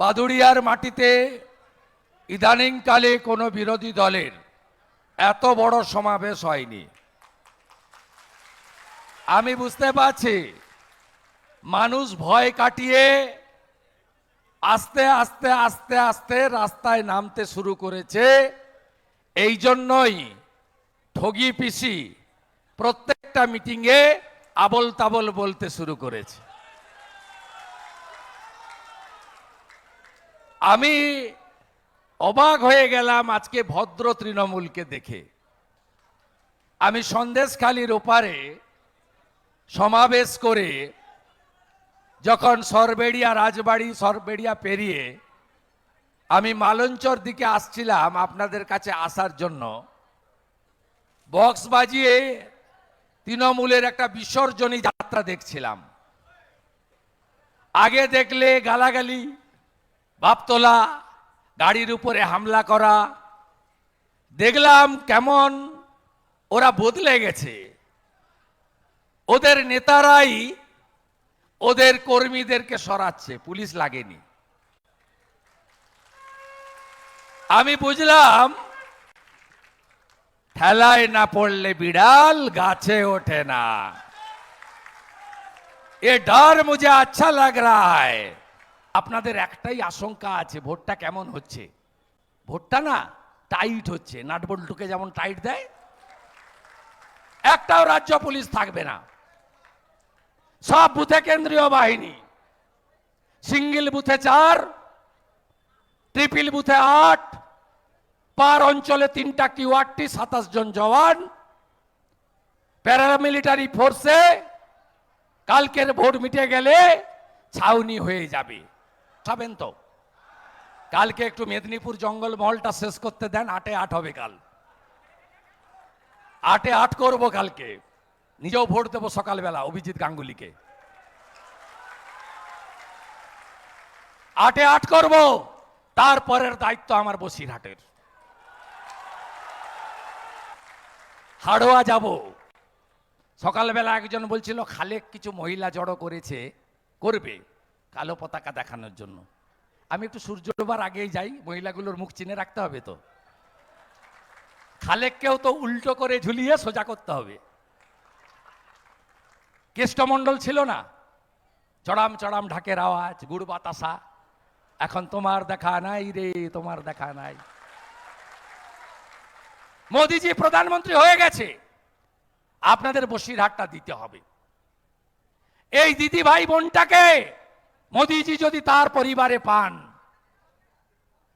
বাদুড়িয়ার মাটিতে ইদানিংকালে কোনো বিরোধী দলের এত বড় সমাবেশ হয়নি। আমি বুঝতে পারছি, মানুষ ভয় কাটিয়ে আস্তে আস্তে আস্তে আস্তে রাস্তায় নামতে শুরু করেছে। এই জন্যই ঠগি পিসি প্রত্যেকটা মিটিংয়ে আবল তাবল বলতে শুরু করেছে। আমি অবাক হয়ে গেলাম আজকে ভদ্র তৃণমূলকে দেখে। আমি সন্দেশখালির ওপারে সমাবেশ করে যখন সরবেড়িয়া রাজবাড়ি, সরবেড়িয়া পেরিয়ে আমি মালঞ্চর দিকে আসছিলাম আপনাদের কাছে আসার জন্য, বক্স বাজিয়ে তৃণমূলের একটা বিসর্জনী যাত্রা দেখছিলাম। আগে দেখলে গালাগালি বাপ তোলা গাড়ির উপরে হামলা করা, দেখলাম কেমন ওরা বদলে গেছে। ওদের নেতারাই ওদের কর্মীদেরকে সরাচ্ছে, পুলিশ লাগেনি। আমি বুঝলাম, ঠেলায় না পড়লে বিড়াল গাছে ওঠে না। এ ডর মুঝে আচ্ছা লাগ রা है আপনাদের একটাই আশঙ্কা আছে, ভোটটা কেমন হচ্ছে? ভোটটা না টাইট হচ্ছে নাটবল্টুকে যেমন টাইট দেয়, একটাও রাজ্য পুলিশ থাকবে না। সব বুথে কেন্দ্রীয় বাহিনী, সিঙ্গেল বুথে চার, ট্রিপল বুথে আট, পার অঞ্চলে তিনটা কিউআরটি সাতাশ জন জওয়ান, প্যারামিলিটারি ফোর্সে কালকের ভোট মিটে গেলে ছাউনি হয়ে যাবে। খাবেন তো। কালকে একটু মেদিনীপুর জঙ্গল মহলটা শেষ করতে দেন, আটে আট হবে কাল। আটে আট করব কালকে। নিজেও ভোট দেবো সকালবেলা অভিজিৎ গাঙ্গুলিকে। আটে আট করব তারপরের দায়িত্ব আমার বসিরহাটের। হাড়োয়া যাব। সকালবেলা একজন বলছিল, খালেক কিছু মহিলা জড়ো করেছে, করবে। কালো পতাকা দেখানোর জন্য। আমি একটু সূর্য ডোবার আগেই যাই, মহিলাগুলোর মুখ চিনে রাখতে হবে তো। খালেককেও তো উল্টো করে ঝুলিয়ে সোজা করতে হবে। কেষ্টমণ্ডল ছিল না। চড়াম চড়াম ঢাকের আওয়াজ, গুড় বাতাসা। এখন তোমার দেখা নাই রে, তোমার দেখা নাই। মোদিজি প্রধানমন্ত্রী হয়ে গেছে। আপনাদের বসিরহাটটা দিতে হবে। এই দিদি ভাই বোনটাকে মোদিজি যদি তার পরিবারে পান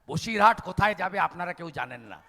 বসিরহাট কোথায় যাবে আপনারা কেউ জানেন না।